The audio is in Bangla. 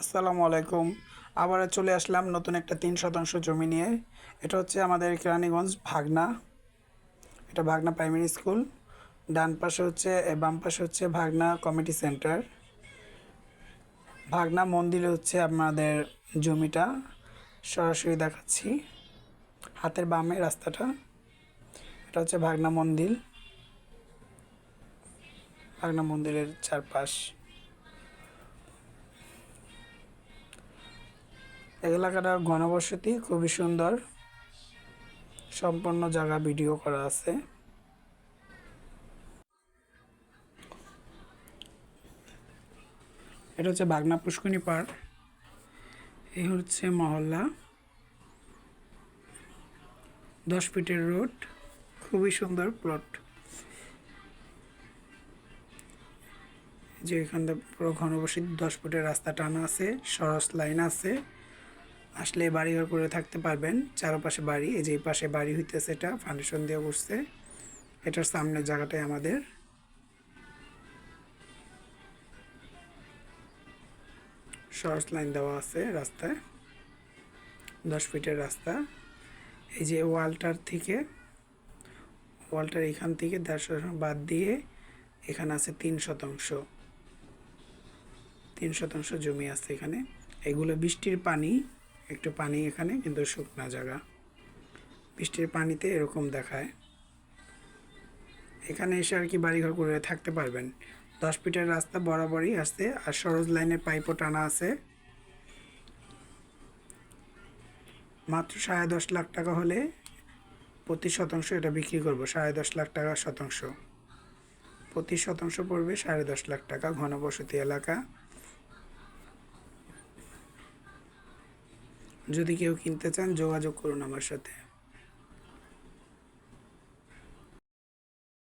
আসসালামু আলাইকুম। আবার চলে আসলাম নতুন একটা তিন শতাংশ জমি নিয়ে। এটা হচ্ছে আমাদের কেরানীগঞ্জ ভাগনা। এটা ভাগনা প্রাইমারি স্কুল। ডান পাশে হচ্ছে বাম পাশে হচ্ছে ভাগনা কমিটি সেন্টার। ভাগনা মন্দিরে হচ্ছে আমাদের জমিটা। সরাসরি দেখাচ্ছি। হাতের বামে রাস্তাটা। এটা হচ্ছে ভাগনা মন্দির। ভাগনা মন্দিরের চারপাশ। এলাকাটা ঘনবসতি, খুবই সুন্দর। সম্পূর্ণ জায়গা ভিডিও করা আছে। এটা হচ্ছে বাগনা পুষ্কনি পার্ক। এই হচ্ছে মহল্লা। দশ ফিটের রোড, খুবই সুন্দর প্লট। যে এখান থেকে পুরো ঘনবসতি দশ ফুটের রাস্তা টানা আছে, সরস লাইন আছে। আসলে বাড়িঘর করে থাকতে পারবেন। চারপাশে বাড়ি, এই যে পাশে বাড়ি হইতেছে এটা ফাউন্ডেশন দিয়ে বসছে। এটার সামনের জায়গাটাই আমাদের। সরস লাইন দেওয়া আছে রাস্তায়। দশ ফিটের রাস্তা। এই যে ওয়ালটার থেকে, ওয়ালটার এখান থেকে দেড় শতাংশ বাদ দিয়ে এখানে আছে তিন শতাংশ। তিন শতাংশ জমি আছে এখানে। এগুলো বৃষ্টির পানি একটু পানি এখানে, কিন্তু শুকনা জায়গা। বৃষ্টির পানিতে এরকম দেখায়। এখানে এসে আর কি বাড়িঘর করে থাকতে পারবেন। দশ ফিটের রাস্তা বরাবরই আসছে আর সরোজ লাইনের পাইপও টানা আছে। মাত্র সাড়ে দশ লাখ টাকা হলে প্রতি শতাংশ এটা বিক্রি করব, সাড়ে দশ লাখ টাকা শতাংশ। প্রতি শতাংশ পড়বে সাড়ে দশ লাখ টাকা ঘনবসতি এলাকা। যদি কেউ কিনতে চান যোগাযোগ করুন আমার সাথে।